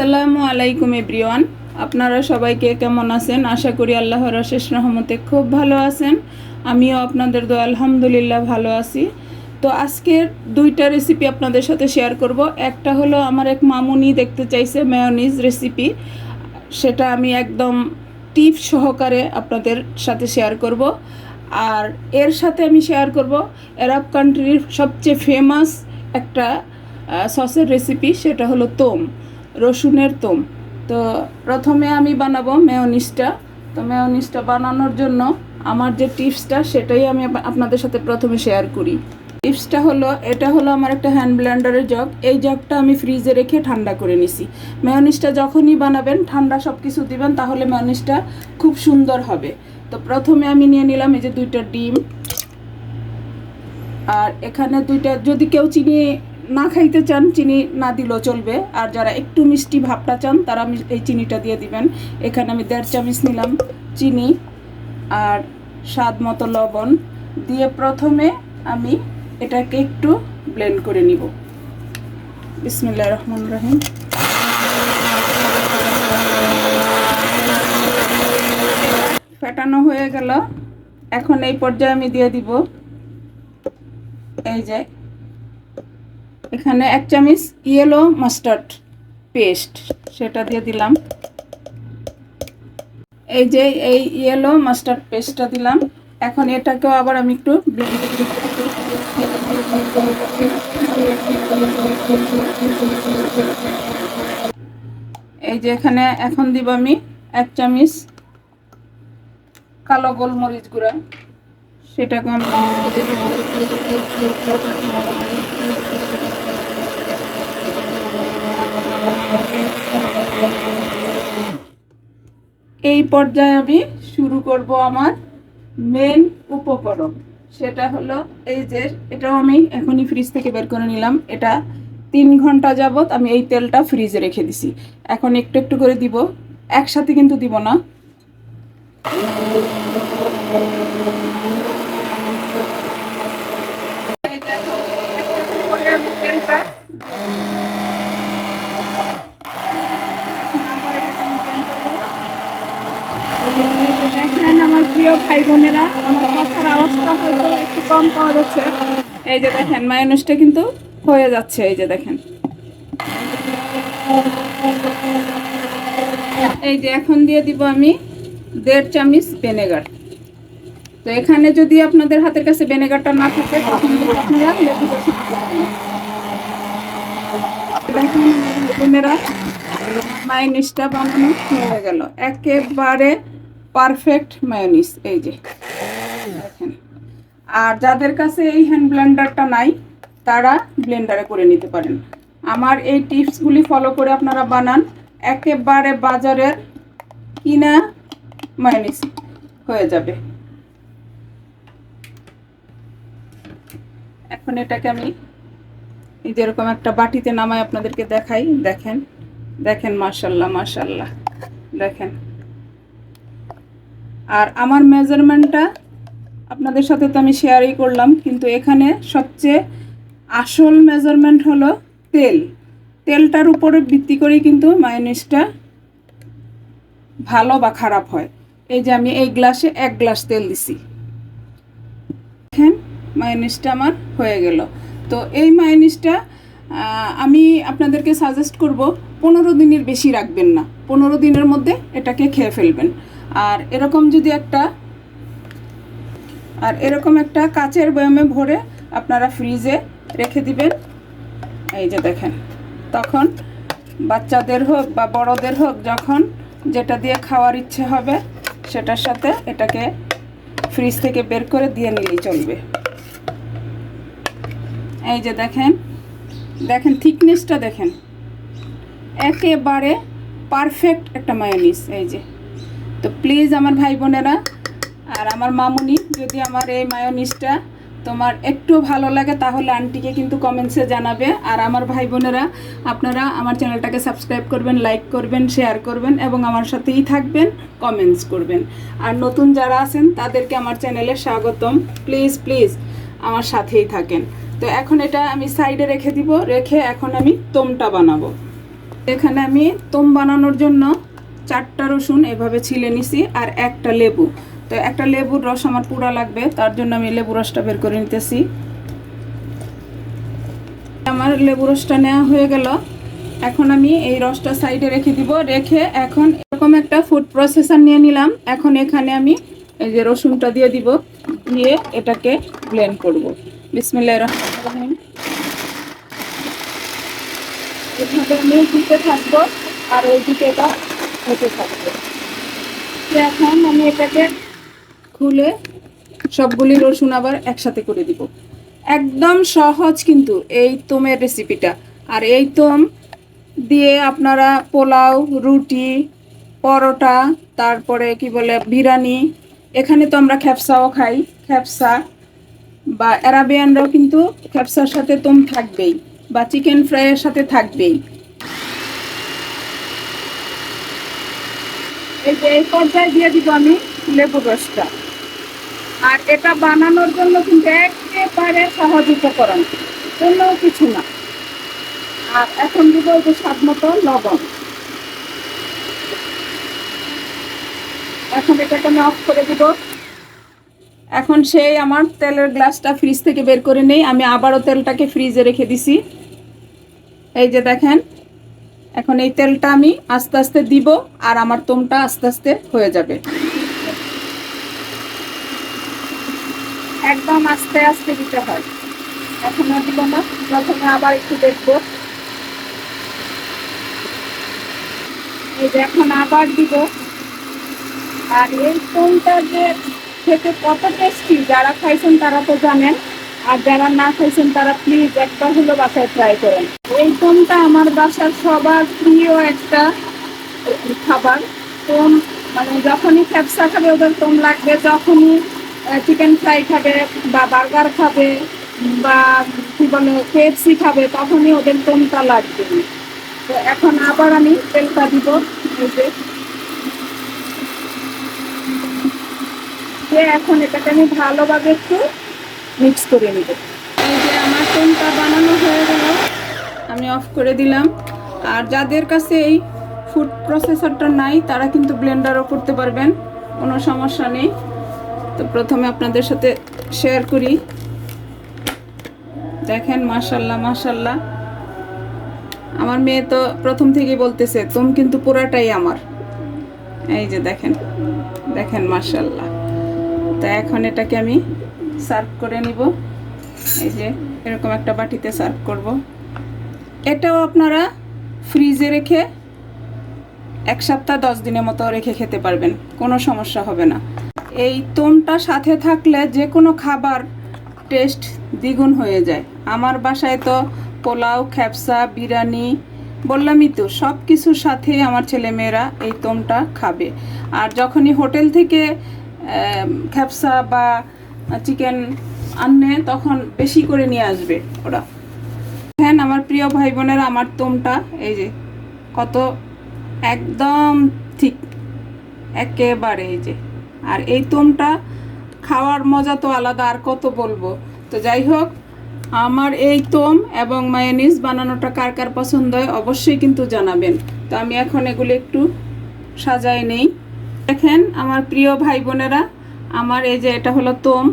আসসালামু আলাইকুম এভরিওয়ান। আপনারা সবাইকে কেমন আছেন? আশা করি আল্লাহর অশেষ রহমতে খুব ভালো আছেন। আমিও আপনাদের দোয়া আলহামদুলিল্লাহ ভালো আছি। তো আজকের দুইটা রেসিপি আপনাদের সাথে শেয়ার করব। একটা হলো আমার এক মামুনি দেখতে চাইছে মেয়নিজ রেসিপি সেটা আমি একদম টিপ সহকারে আপনাদের সাথে শেয়ার করব। আর এর সাথে আমি শেয়ার করব আরব কান্ট্রির সবচেয়ে ফেমাস একটা সসের রেসিপি সেটা হলো তোম। রসুনের তোম। তো প্রথমে আমি বানাবো মেয়নিসটা তো মেয়নিসটা বানানোর জন্য আমার যে টিপসটা, সেটাই আমি আপ- আপনাদের সাথে প্রথমে শেয়ার করি। টিপসটা হলো, এটা হলো আমার একটা হ্যান্ড ব্লেন্ডারের জগ। এই জগটা আমি ফ্রিজে রেখে ঠান্ডা করে নিছি। মেয়নিসটা যখনই বানাবেন, ঠান্ডা সব কিছু দিবেন, তাহলে মেয়নিসটা খুব সুন্দর হবে। তো প্রথমে আমি নিয়ে নিলাম এই যে দুইটা ডিম। আর এখানে দুইটা, যদি কেউ চিনি না খাইতে চান, চিনি না দিলেও চলবে। আর যারা একটু মিষ্টি ভাবটা চান, তারা এই চিনিটা দিয়ে দিবেন। এখানে আমি দেড় চামচ নিলাম চিনি আর স্বাদ মতো লবণ। দিয়ে প্রথমে আমি এটাকে একটু ব্লেন্ড করে নিব। বিসমিল্লাহ রহমান রহিম। ফেটানো হয়ে গেল। এখন এই পর্যায়ে আমি দিয়ে দিব। এই যে এখানে এক চামচ ইয়েলো মাস্টার্ড পেস্ট সেটা দিয়ে দিলাম। এই যে এই ইয়েলো মাস্টার্ড পেস্টটা দিলাম। এখন এটাকেও আবার আমি একটু এই যে এখানে এখন দিব আমি এক চামচ কালো গোলমরিচ গুঁড়া। সেটাকে আমি এই পর্যায়ে আমি শুরু করব আমার মেন উপকরণ। সেটা হলো এই যে, এটাও আমি এখনই ফ্রিজ থেকে বের করে নিলাম। এটা তিন ঘণ্টা যাবৎ আমি এই তেলটা ফ্রিজে রেখে দিছি। এখন একটু একটু করে দিব। একসাথে কিন্তু দিব না। দেখেন আমার প্রিয় ভাই বোনেরা, আমার কথার হয়তো একটু কম পাওয়া যাচ্ছে। এই যে দেখেন মায়োনিজটা কিন্তু হয়ে যাচ্ছে, এই যে দেখেন। এই যে এখন দিয়ে দিব আমি দেড় চামচ ভিনেগার তো এখানে যদি আপনাদের হাতের কাছে ভিনেগারটা না থাকে, তখন আপনারা বানানো হয়ে গেল। একেবারে পারফেক্ট মায়োনিস এই যে। দেখেন। আর যাদের কাছে এই হ্যান্ড ব্লেন্ডারটা নাই, তারা ব্লেন্ডারে করে নিতে পারেন। আমার এই টিপসগুলি ফলো করে আপনারা বানান। একেবারে বাজারের কিনা মায়োনিস হয়ে যাবে। এখন এটাকে আমি এই যেরকম একটা বাটিতে নামাই আপনাদেরকে দেখাই। দেখেন দেখেন, মাশাল্লাহ মাশাল্লাহ। দেখেন। আর আমার মেজারমেন্টটা আপনাদের সাথে তো আমি শেয়ারই করলাম, কিন্তু এখানে সবচেয়ে আসল মেজারমেন্ট হলো তেল। তেলটার উপরে ভিত্তি করেই কিন্তু মায়োনিজটা ভালো বা খারাপ হয়। এই যে আমি এই গ্লাসে এক গ্লাস তেল দিছি। দেখেন মায়োনিজটা আমার হয়ে গেল। তো এই মায়োনিজটা আমি আপনাদেরকে সাজেস্ট করব, পনেরো দিনের বেশি রাখবেন না। পনেরো দিনের মধ্যে এটাকে খেয়ে ফেলবেন। আর এরকম যদি একটা, আর এরকম একটা কাচের বয়ামে ভরে আপনারা ফ্রিজে রেখে দিবেন। এই যে দেখেন, তখন বাচ্চাদের হোক বা বড়দের হোক যখন যেটা দিয়ে খাওয়ার ইচ্ছে হবে সেটার সাথে এটাকে ফ্রিজ থেকে বের করে দিয়ে নিলেই চলবে। এই যে দেখেন দেখেন থিকনেসটা দেখেন। একেবারে পারফেক্ট একটা মায়োনিস এই যে। তো প্লিজ আমার ভাই বোনেরা আর আমার মামুনি, যদি আমার এই মায়োনিজটা তোমার একটু ভালো লাগে, তাহলে আন্টিকে কিন্তু কমেন্টসে জানাবে। আর আমার ভাই বোনেরা, আপনারা আমার চ্যানেলটাকে সাবস্ক্রাইব করবেন লাইক করবেন শেয়ার করবেন, এবং আমার সাথেই থাকবেন কমেন্টস করবেন। আর নতুন যারা আছেন, তাদেরকে আমার চ্যানেলে স্বাগতম। প্লিজ প্লিজ আমার সাথেই থাকেন। তো এখন এটা আমি সাইডে রেখে দিব, রেখে এখন আমি তোমটা বানাবো। এখানে আমি তোম বানানোর জন্য চারটা রসুন এভাবে ছিলে নিছি আর একটা লেবু। তো একটা লেবুর রস আমার পুরা লাগবে, তার জন্য আমি লেবু রসটা বের করে নিতেছি। আমার লেবু রসটা নেওয়া হয়ে গেল। এখন আমি এই রসটা সাইডে রেখে দিব। রেখে এখন এরকম একটা ফুড প্রসেসার নিয়ে নিলাম। এখন এখানে আমি এই যে রসুনটা দিয়ে দিব, দিয়ে এটাকে ব্লেন্ড করব। বিসমিল্লাহ রহমান রহিম। এভাবে আমি থাকব আর ওই দিকে এটা হতে থাকবে। এখন আমি এটাকে খুলে সবগুলি রসুন আবার একসাথে করে দিব। একদম সহজ কিন্তু এই তোমের রেসিপিটা আর এই তোম দিয়ে আপনারা পোলাও, রুটি, পরোটা, তারপরে কি বলে, বিরিয়ানি, এখানে তো আমরা খ্যাপসাও খাই। খ্যাপসা বা অ্যারাবিয়ানরাও কিন্তু খ্যাপসার সাথে তোম থাকবেই বা চিকেন ফ্রাইয়ের সাথে থাকবেই। এই যে এই পর্যায়ে দিয়ে দিব আমি লেবু রসটা। আর এটা বানানোর জন্য কিন্তু একেবারে সহজ উপকরণ, কোনো কিছু না। আর এখন দিব যে স্বাদ মতো লবণ। এখন এটাকে আমি অফ করে দিব। এখন সেই আমার তেলের গ্লাসটা ফ্রিজ থেকে বের করে নেই, আমি আবারও তেলটাকে ফ্রিজে রেখে দিছি। এই যে দেখেন এখন এই তেলটা আমি আস্তে আস্তে দিব আর আমার তোমটা আস্তে আস্তে হয়ে যাবে। একদম আস্তে আস্তে দিতে হয়। এখন দিব না প্রথমে আবার একটু দেখব। এই যে এখন আবার দিব। আর এই তোমটা যে খেতে কত টেস্টি যারা খাইছেন তারা তো জানেন। আর যারা না খাইছেন, তারা প্লিজ একটা হলো বাসায় ট্রাই করেন। এই তোমটা আমার বাসার সবার প্রিয় একটা খাবার। তোম মানে যখনই ফ্যাপসা খাবে, ওদের তোম লাগবে। যখনই চিকেন ফ্রাই খাবে বা বার্গার খাবে বা কি বলে কেএফসি খাবে, তখনই ওদের তোমটা লাগবে। তো এখন আবার আমি তেলটা দিব। যে। এখন এটাকে আমি ভালোভাবে একটু মিক্স করে নিব। এই যে আমার তোমটা বানানো হয়ে গেল, আমি অফ করে দিলাম। আর যাদের কাছে এই ফুড প্রসেসরটা নাই, তারা কিন্তু ব্লেন্ডারও করতে পারবেন, কোনো সমস্যা নেই। তো প্রথমে আপনাদের সাথে শেয়ার করি। দেখেন, মাশাল্লাহ মাশাল্লাহ। আমার মেয়ে তো প্রথম থেকেই বলতেছে, তুমি কিন্তু পুরাটাই আমার। এই যে দেখেন দেখেন, মাশাল্লাহ। তা এখন এটাকে আমি সার্ভ করে নিব। এই যে এরকম একটা বাটিতে সার্ভ করব। এটাও আপনারা ফ্রিজে রেখে এক সপ্তাহ, দশ দিনের মতো রেখে খেতে পারবেন। কোনো সমস্যা হবে না। এই তোমটা সাথে থাকলে যে কোনো খাবার টেস্ট দ্বিগুণ হয়ে যায়। আমার বাসায় তো পোলাও খ্যাপসা বিরিয়ানি বললামই তো, সব কিছুর সাথে আমার ছেলেমেয়েরা এই তোমটা খাবে। আর যখনই হোটেল থেকে খ্যাপসা বা চিকেন আনলে তখন বেশি করে নিয়ে আসবে ওরা। হ্যাঁ আমার প্রিয় ভাই বোনেরা আমার তোমটা, এই যে, কত একদম ঠিক, একেবারে এই যে। আর এই তোমটা খাওয়ার মজা তো আলাদা, আর কত বলব? তো যাই হোক, আমার এই তোম এবং মায়োনিজ বানানোটা কার কার পছন্দ হয় অবশ্যই কিন্তু জানাবেন। তো আমি এখন এগুলো একটু সাজাই নেই। দেখেন, আমার প্রিয় ভাই বোনেরা আমার এই যে এটা হলো তোম,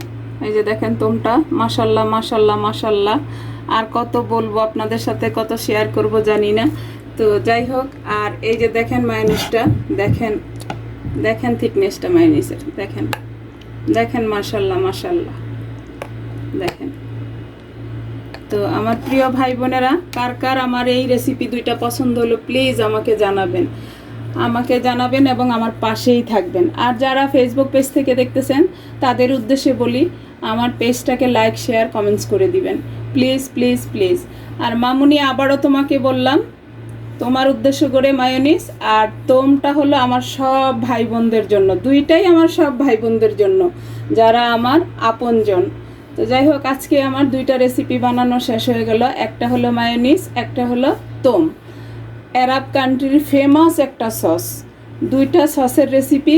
এই যে দেখেন তোমটা মাসাল্লাহ মাসাল্লাহ মাসাল্লাহ আর কত বলব আপনাদের সাথে, কত শেয়ার করব জানি না। তো যাই হোক, আর এই যে দেখেন মায়োনিজটা দেখেন দেখেন থিকনেসটা মায়নিসের দেখেন। দেখেন মাসাল্লাহ মাসাল্লাহ দেখেন। তো আমার প্রিয় ভাই বোনেরা, কার কার আমার এই রেসিপি দুইটা পছন্দ হলো প্লিজ আমাকে জানাবেন। আমাকে জানাবেন এবং আমার পাশেই থাকবেন। আর যারা ফেসবুক পেজ থেকে দেখতেছেন, তাদের উদ্দেশ্যে বলি, আমার পেজটাকে লাইক শেয়ার কমেন্টস করে দিবেন। প্লিজ প্লিজ প্লিজ আর মামুনি, আবারও তোমাকে বললাম, তোমার উদ্দেশ্য করে মায়োনিস আর তোমটা হলো আমার সব ভাই বোনদের জন্য। দুইটাই আমার সব ভাই বোনদের জন্য, যারা আমার আপনজন। তো যাই হোক, আজকে আমার দুইটা রেসিপি বানানো শেষ হয়ে গেল। একটা হলো মায়োনিস একটা হলো তোম। অ্যারাব কান্ট্রির ফেমাস একটা সস দুইটা সসের রেসিপি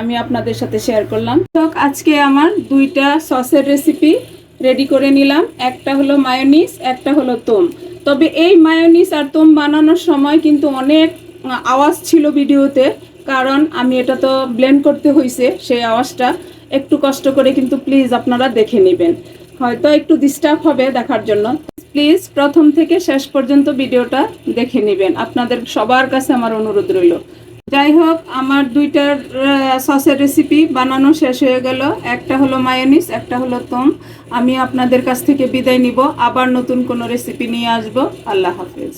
আমি আপনাদের সাথে শেয়ার করলাম। তো আজকে আমার দুইটা সসের রেসিপি রেডি করে নিলাম। একটা হলো মায়োনিস একটা হলো তোম। তবে এই মায়োনিস আর তোম বানানোর সময় কিন্তু অনেক আওয়াজ ছিল ভিডিওতে। কারণ আমি এটা তো ব্লেন্ড করতে হয়েছে সেই আওয়াজটা একটু কষ্ট করে কিন্তু প্লিজ আপনারা দেখে নেবেন। হয়তো একটু ডিস্টার্ব হবে দেখার জন্য। প্লিজ প্রথম থেকে শেষ পর্যন্ত ভিডিওটা দেখে নেবেন। আপনাদের সবার কাছে আমার অনুরোধ রইল। যাই হোক, আমার দুইটার সসের রেসিপি বানানো শেষ হয়ে গেল। একটা হলো মায়োনিস একটা হলো তোম আমি আপনাদের কাছ থেকে বিদায় নিব। আবার নতুন কোনো রেসিপি নিয়ে আসব। আল্লাহ হাফেজ।